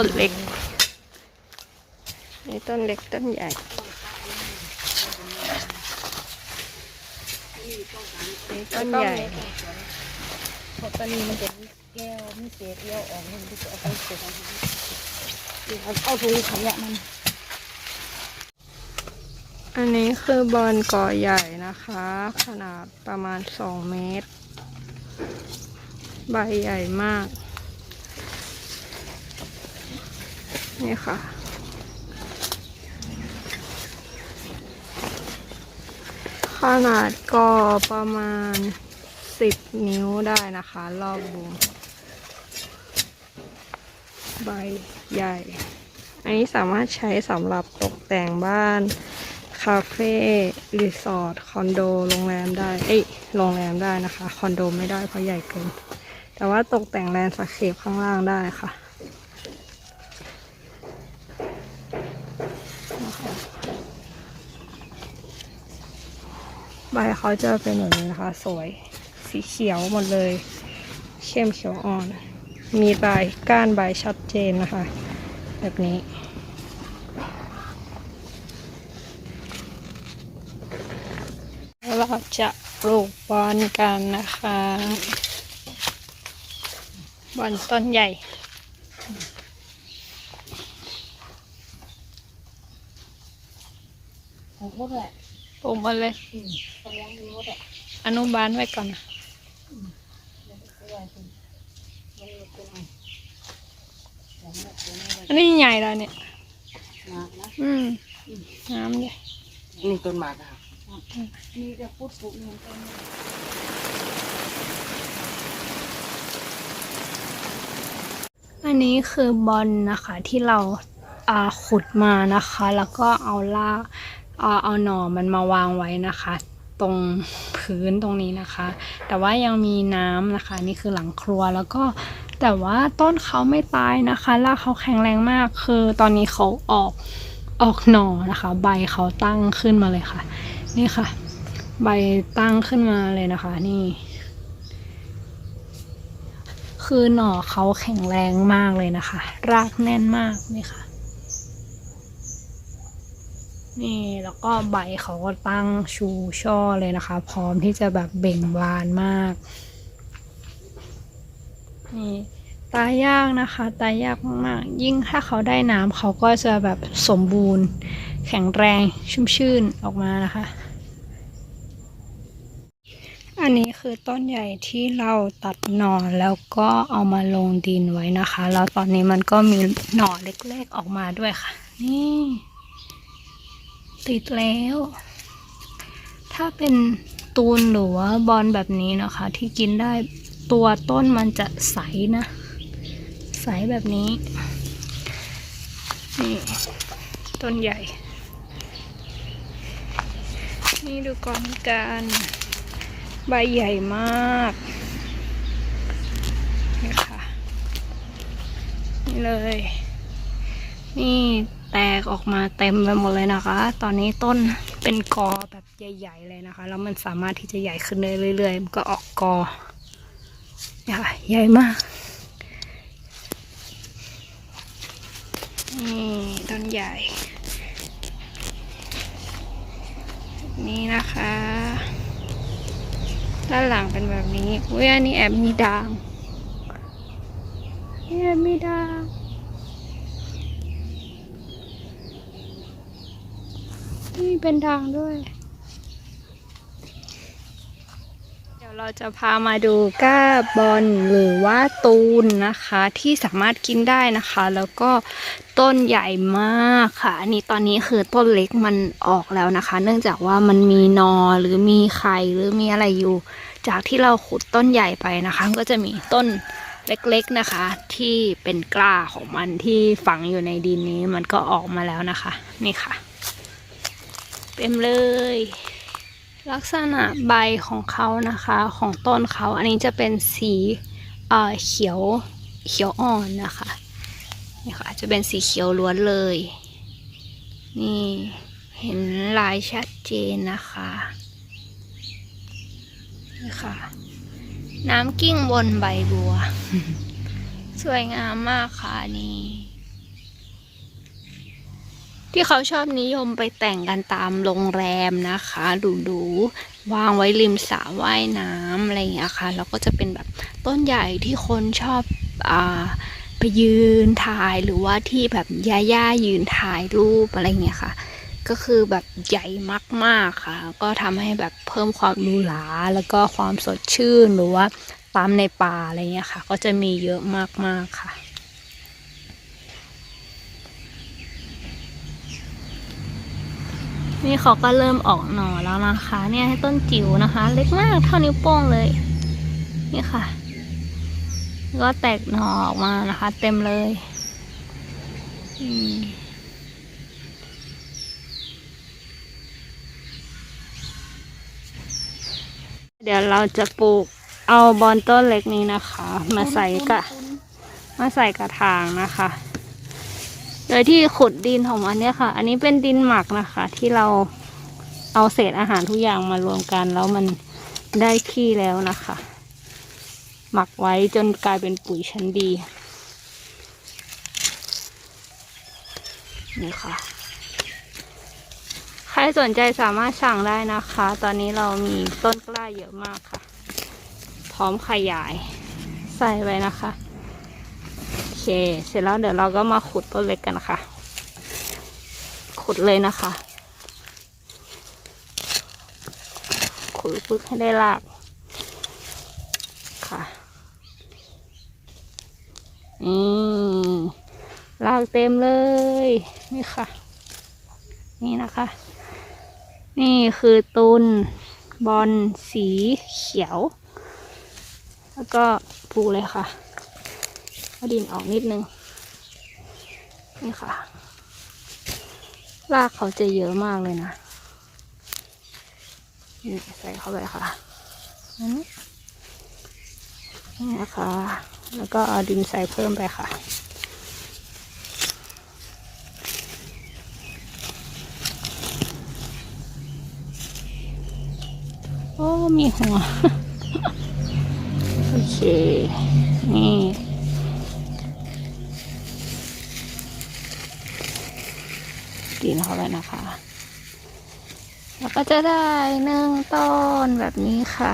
ต้นเล็กนี่ต้นเล็กต้นใหญ่นี่ต้นใหญ่เพราะตอนนี้มันจะมีแก้วมีเศษเอี้ยวออกมันจะเอาไปเก็บเอาเอาเอาถุงขยะมัน อันนี้คือบอลก่อใหญ่นะคะ ขนาดประมาณสองเมตร ใบใหญ่มาก นี่ค่ะ ขนาดก็ประมาณสิบนิ้วได้นะคะ รอบวงใบใหญ่ อันนี้สามารถใช้สำหรับตกแต่งบ้าน คาเฟ่ รีสอร์ท คอนโด โรงแรมได้ เอ้ย โรงแรมได้นะคะ คอนโดไม่ได้เพราะใหญ่เกิน แต่ว่าตกแต่งแลนด์สเคปข้างล่างได้ค่ะ ใบเขาจะเป็นแบบนี้นะคะ สวยสีเขียวหมดเลย เข้มเขียวอ่อน มีใบก้านใบชัดเจนนะคะ แบบนี้เราจะปลูกบอนกันนะคะบอนต้นใหญ่ของพวกแหละ ปลูกมาเลยอืมกำลังมีหมดอะอนุบาลไว้ก่อนนะอันนี้ใหญ่แล้วเนี่ย อืมน้ำเลยนี่ต้นหมากครับนี่จะพูดปลูกเงินต้นอันนี้คือบอลนะคะที่เราอาขุดมานะคะ แล้วก็เอาลาก เอาเอาหน่อมันมาวางไว้นะคะ ตรงพื้นตรงนี้นะคะ แต่ว่ายังมีน้ำนะคะ นี่คือหลังครัวแล้วก็แต่ว่าต้นเขาไม่ตายนะคะรากเขาแข็งแรงมาก คือตอนนี้เขาออกออกหน่อนะคะ ใบเขาตั้งขึ้นมาเลยค่ะ นี่ค่ะ ใบตั้งขึ้นมาเลยนะคะ นี่ คือหน่อเขาแข็งแรงมากเลยนะคะ รากแน่นมากนี่ค่ะ นี่แล้วก็ใบเขาก็ตั้งชูช่อเลยนะคะ พร้อมที่จะแบบเบ่งบานมาก นี่ตายยากนะคะ ตายยากมากยิ่งถ้าเขาได้น้ำเขาก็จะแบบสมบูรณ์ แข็งแรงชุ่มชื่นออกมานะคะ อันนี้คือต้นใหญ่ที่เราตัดหน่อแล้วก็เอามาลงดินไว้นะคะ แล้วตอนนี้มันก็มีหน่อเล็กๆออกมาด้วยค่ะ นี่ ติดแล้ว ถ้าเป็นตูนหรือว่าบอลแบบนี้นะคะ ที่กินได้ตัวต้นมันจะใสนะ ใสแบบนี้นี่ต้นใหญ่ นี่ดูก่อนกันใบใหญ่มากนี่ค่ะ นี่เลย นี่ แตกออกมาเต็มไปหมดเลยนะคะ ตอนนี้ต้นเป็นกอแบบใหญ่ ๆ เลยนะคะ แล้วมันสามารถที่จะใหญ่ขึ้นได้เรื่อยๆมันก็ออกกอใหญ่ใหญ่มากนี่ต้นใหญ่ นี่นะคะ ด้านหลังเป็นแบบนี้อุ้ยอันนี้แอบมีด่างแอบมีด่าง นี่เป็นด่างด้วย เดี๋ยวเราจะพามาดูก้าบอลหรือว่าตูนนะคะที่สามารถกินได้นะคะ แล้วก็ต้นใหญ่มากค่ะ อันนี้ตอนนี้คือต้นเล็กมันออกแล้วนะคะ เนื่องจากว่ามันมีนอหรือมีไข่หรือมีอะไรอยู่ จากที่เราขุดต้นใหญ่ไปนะคะ ก็จะมีต้นเล็กๆนะคะ ที่เป็นกล้าของมันที่ฝังอยู่ในดินนี้มันก็ออกมาแล้วนะคะ นี่ค่ะ เต็มเลย ลักษณะใบของเขานะคะของต้นเขาอันนี้จะเป็นสีเเขียวเขียวอ่อนนะคะนี่ค่ะจะเป็นสีเขียวล้วนเลย นี่เห็นลายชัดเจนนะคะนี่ค่ะ น้ำกิ้งบนใบบัว สวยงามมากค่ะนี่ ที่เขาชอบนิยมไปแต่งกันตามโรงแรมนะคะหรูๆวางไว้ริมสระว่ายน้ำอะไรอย่างเงี้ยค่ะแล้วก็จะเป็นแบบต้นใหญ่ที่คนชอบอ่าไปยืนถ่ายหรือว่าที่แบบย่าๆยืนถ่ายรูปอะไรอย่างเงี้ยค่ะ ก็คือแบบใหญ่มากๆค่ะ ก็ทำให้แบบเพิ่มความหรูหราแล้วก็ความสดชื่นหรือว่าปั๊มในป่าอะไรเงี้ยค่ะ ก็จะมีเยอะมากๆค่ะ นี่เขาก็เริ่มออกหน่อแล้วนะคะ เนี่ยให้ต้นจิ๋วนะคะ เล็กมากเท่านิ้วโป้งเลย นี่ค่ะ ก็แตกหน่อออกมานะคะ เต็มเลยเดี๋ยวเราจะปลูกเอาบอนต้นเล็กนี้นะคะ มาใส่กะมาใส่กระถางนะคะ โดยที่ขุดดินของมันเนี่ยค่ะ อันนี้เป็นดินหมักนะคะ ที่เราเอาเศษอาหารทุกอย่างมารวมกัน แล้วมันได้ที่แล้วนะคะ หมักไว้จนกลายเป็นปุ๋ยชั้นดี นี่ค่ะ ใครสนใจสามารถสั่งได้นะคะ ตอนนี้เรามีต้นกล้าเยอะมากค่ะ พร้อมขยายใส่ไว้นะคะ เคเสร็จแล้วเดี๋ยวเราก็มาขุดต้นเล็กกันนะคะขุดเลยนะคะ ขุดปึ๊กให้ได้รากค่ะนี่รากเต็มเลย นี่ค่ะ นี่นะคะ นี่คือตุนบอลสีเขียว แล้วก็ปูเลยค่ะ เอาดินออกนิดนึง นี่ค่ะ รากเขาจะเยอะมากเลยนะ นี่ใส่เข้าไปค่ะนนี้นี่นะคะ แล้วก็เอาดินใส่เพิ่มไปค่ะโอ้มีหัว โอเค นี่ ดินเข้าไปนะคะ แล้วก็จะได้หนึ่งต้นแบบนี้ค่ะ